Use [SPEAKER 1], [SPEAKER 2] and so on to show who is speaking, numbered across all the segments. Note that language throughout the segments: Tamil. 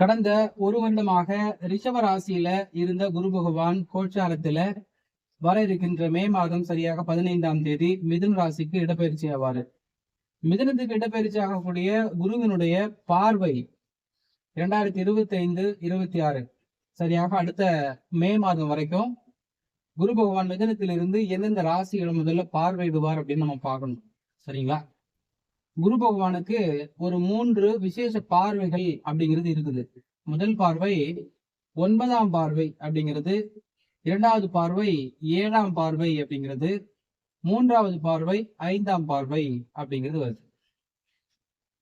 [SPEAKER 1] கடந்த ஒரு வருடமாக ரிஷப ராசியில இருந்த குரு பகவான் கோச்சாரத்துல வர இருக்கின்ற மே மாதம் சரியாக பதினைந்தாம் தேதி மிதுன் ராசிக்கு இடப்பெயர்ச்சி ஆவாரு. மிதுனத்துக்கு இடப்பெயர்ச்சி ஆகக்கூடிய குருவினுடைய பார்வை இரண்டாயிரத்தி இருபத்தி ஐந்து இருபத்தி ஆறு சரியாக அடுத்த மே மாதம் வரைக்கும் குரு பகவான் மிதனத்திலிருந்து எந்தெந்த ராசிகளை முதல்ல பார்வையிடுவார் அப்படின்னு நம்ம பார்க்கணும். சரிங்களா? குரு பகவானுக்கு ஒரு மூன்று விசேஷ பார்வைகள் அப்படிங்கிறது இருக்குது. முதல் பார்வை ஒன்பதாம் பார்வை அப்படிங்கிறது இரண்டாவது பார்வை ஏழாம் பார்வை அப்படிங்கிறது மூன்றாவது பார்வை ஐந்தாம் பார்வை அப்படிங்கிறது வருது.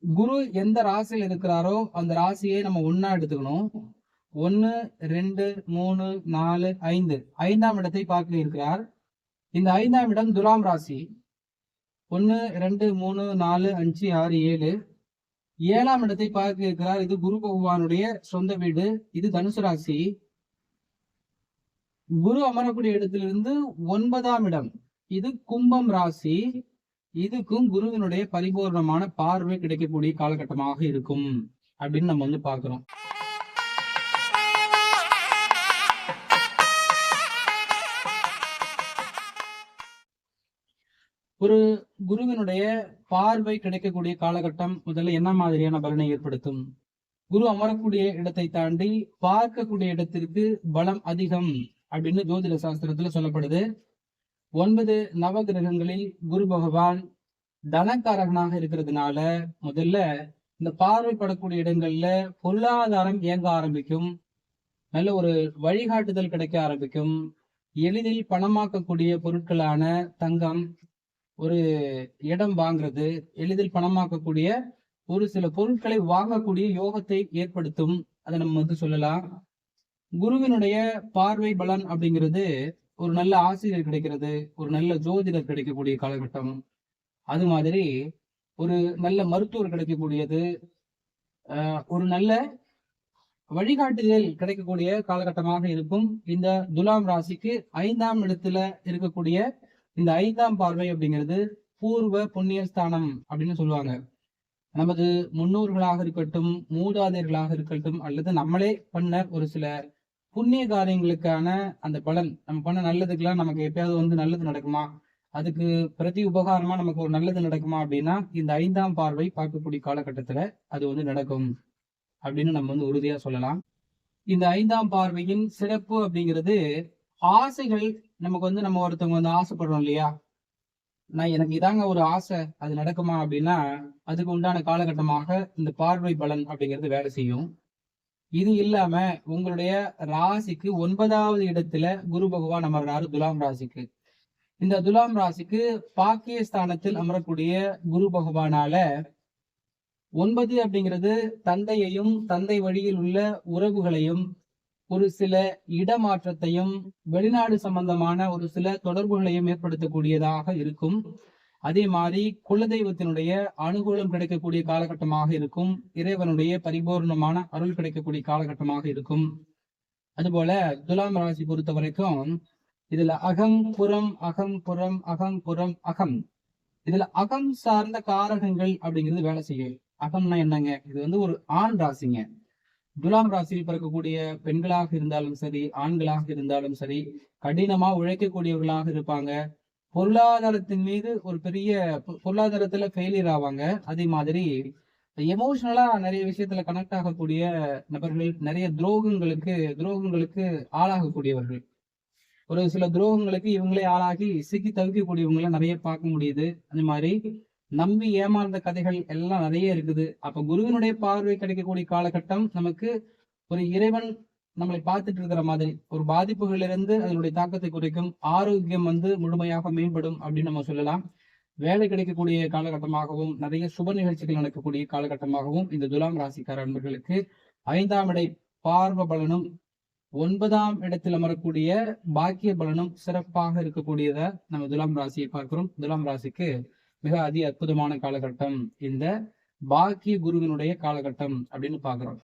[SPEAKER 1] குரு எந்த ராசியில் இருக்கிறாரோ அந்த ராசியை நம்ம ஒன்னா எடுத்துக்கணும். ஒன்னு ரெண்டு மூணு நாலு ஐந்து. ஐந்தாம் இடத்தை பார்க்க இருக்கிறார். இந்த ஐந்தாம் இடம் துலாம் ராசி. ஒன்று ரெண்டு மூணு நாலு அஞ்சு ஆறு ஏழு. ஏழாம் இடத்தை பார்க்க இருக்கிறார். இது குரு பகவானுடைய சொந்த வீடு. இது தனுசு ராசி. குரு அமரக்கூடிய இடத்திலிருந்து ஒன்பதாம் இடம். இது கும்பம் ராசி. இதுக்கும் குருவினுடைய பரிபூர்ணமான பார்வை கிடைக்கக்கூடிய காலகட்டமாக இருக்கும். அப்படின்னு நம்ம வந்து பாக்குறோம் ஒரு குருவினுடைய பார்வை கிடைக்கக்கூடிய காலகட்டம் முதல்ல என்ன மாதிரியான பலனை ஏற்படுத்தும்? குரு அமரக்கூடிய இடத்தை தாண்டி பார்க்கக்கூடிய இடத்திற்கு பலம் அதிகம் அப்படின்னு ஜோதிட சாஸ்திரத்துல சொல்லப்படுது. ஒன்பது நவ கிரகங்களில் குரு பகவான் தனக்காரகனாக இருக்கிறதுனால முதல்ல இந்த பார்வைப்படக்கூடிய இடங்கள்ல பொருளாதாரம் இயங்க ஆரம்பிக்கும். நல்ல ஒரு வழிகாட்டுதல் கிடைக்க ஆரம்பிக்கும். எளிதில் பணமாக்கக்கூடிய பொருட்களான தங்கம் ஒரு இடம் வாங்குறது எளிதில் பணமாக்கக்கூடிய ஒரு சில பொருட்களை வாங்கக்கூடிய யோகத்தை ஏற்படுத்தும். அதை நம்ம வந்து சொல்லலாம். குருவினுடைய பார்வை பலன் அப்படிங்கிறது ஒரு நல்ல ஆசிரியர் கிடைக்கிறது ஒரு நல்ல ஜோதிடர் கிடைக்கக்கூடிய காலகட்டம். அது மாதிரி ஒரு நல்ல மருத்துவர் கிடைக்கக்கூடியது ஒரு நல்ல வழிகாட்டுதல் கிடைக்கக்கூடிய காலகட்டமாக இருக்கும். இந்த துலாம் ராசிக்கு ஐந்தாம் இடத்துல இருக்கக்கூடிய இந்த ஐந்தாம் பார்வை அப்படிங்கிறது பூர்வ புண்ணியஸ்தானம் அப்படின்னு சொல்லுவாங்க. நமது முன்னோர்களாக இருக்கட்டும் மூதாதையர்களாக இருக்கட்டும் அல்லது நம்மளே பண்ண ஒரு சில புண்ணிய காரியங்களுக்கான அந்த பலன் நம்ம பண்ண நல்லதுக்கெல்லாம் நமக்கு எப்பயாவது வந்து நல்லது நடக்குமா? அதுக்கு பிரதி உபகாரமா நமக்கு ஒரு நல்லது நடக்குமா அப்படின்னா இந்த ஐந்தாம் பார்வை பார்க்கக்கூடிய காலகட்டத்துல அது வந்து நடக்கும் அப்படின்னு நம்ம வந்து உறுதியா சொல்லலாம். இந்த ஐந்தாம் பார்வையின் சிறப்பு அப்படிங்கிறது ஆசைகள் நமக்கு வந்து நம்ம ஒருத்தவங்க வந்து ஆசைப்படுறோம் இல்லையா? நான் எனக்கு இதாங்க ஒரு ஆசை அது நடக்குமா அப்படின்னா அதுக்கு உண்டான காலகட்டமாக இந்த பார்வை பலன் அப்படிங்கிறது வேலை செய்யும். இது இல்லாம உங்களுடைய ராசிக்கு ஒன்பதாவது இடத்துல குரு பகவான் அமர்றாரு துலாம் ராசிக்கு. இந்த துலாம் ராசிக்கு பாக்கியஸ்தானத்தில் அமரக்கூடிய குரு பகவானால ஒன்பது அப்படிங்கிறது தந்தையையும் தந்தை வழியில் உள்ள உறவுகளையும் ஒரு சில இடமாற்றத்தையும் வெளிநாடு சம்பந்தமான ஒரு சில தொடர்புகளையும் ஏற்படுத்தக்கூடியதாக இருக்கும். அதே மாதிரி குலதெய்வத்தினுடைய அனுகூலம் கிடைக்கக்கூடிய காலகட்டமாக இருக்கும். இறைவனுடைய பரிபூர்ணமான அருள் கிடைக்கக்கூடிய காலகட்டமாக இருக்கும். அதுபோல துலாம் ராசி பொறுத்த வரைக்கும் இதுல அகம் புறம் அகம் புறம் அகம் புறம் அகம். இதுல அகம் சார்ந்த காரகங்கள் அப்படிங்கிறது வேலை செய்யும். அகம்னா என்னங்க? இது வந்து ஒரு ஆண் ராசிங்க. துலாம் ராசியில் பிறக்கக்கூடிய பெண்களாக இருந்தாலும் சரி ஆண்களாக இருந்தாலும் சரி கடினமா உழைக்கக்கூடியவர்களாக இருப்பாங்க. பொருளாதாரத்தின் மீது ஒரு பெரிய பொருளாதாரத்துல ஃபெயிலியர் ஆவாங்க. அதே மாதிரி எமோஷனலா நிறைய விஷயத்துல கனெக்ட் ஆகக்கூடிய நபர்கள் நிறைய துரோகங்களுக்கு துரோகங்களுக்கு ஆளாகக்கூடியவர்கள். ஒரு சில துரோகங்களுக்கு இவங்களே ஆளாகி சிக்கி தவிக்கக்கூடியவங்களை நிறைய பார்க்க முடியுது. அந்த மாதிரி நம்பி ஏமாந்த கதைகள் எல்லாம் நிறைய இருக்குது. அப்ப குருவினுடைய பார்வை கிடைக்கக்கூடிய காலகட்டம் நமக்கு ஒரு இறைவன் நம்மளை பார்த்துட்டு இருக்கிற மாதிரி ஒரு பாதிப்புகள் இருந்து அதனுடைய தாக்கத்தை குறைக்கும் ஆரோக்கியம் வந்து முழுமையாக மேம்படும் அப்படின்னு நம்ம சொல்லலாம். வேலை கிடைக்கக்கூடிய காலகட்டமாகவும் நிறைய சுப நிகழ்ச்சிகள் நடக்கக்கூடிய காலகட்டமாகவும் இந்த துலாம் ராசிக்கார அன்பர்களுக்கு ஐந்தாம் இடை பார்வ பலனும் ஒன்பதாம் இடத்தில் அமரக்கூடிய பாக்கிய பலனும் சிறப்பாக இருக்கக்கூடியத நம்ம துலாம் ராசியை பார்க்கிறோம். துலாம் ராசிக்கு மிக அதி அற்புதமான காலகட்டம் இந்த பாக்கிய குருவினுடைய காலகட்டம் அப்படின்னு பாக்குறோம்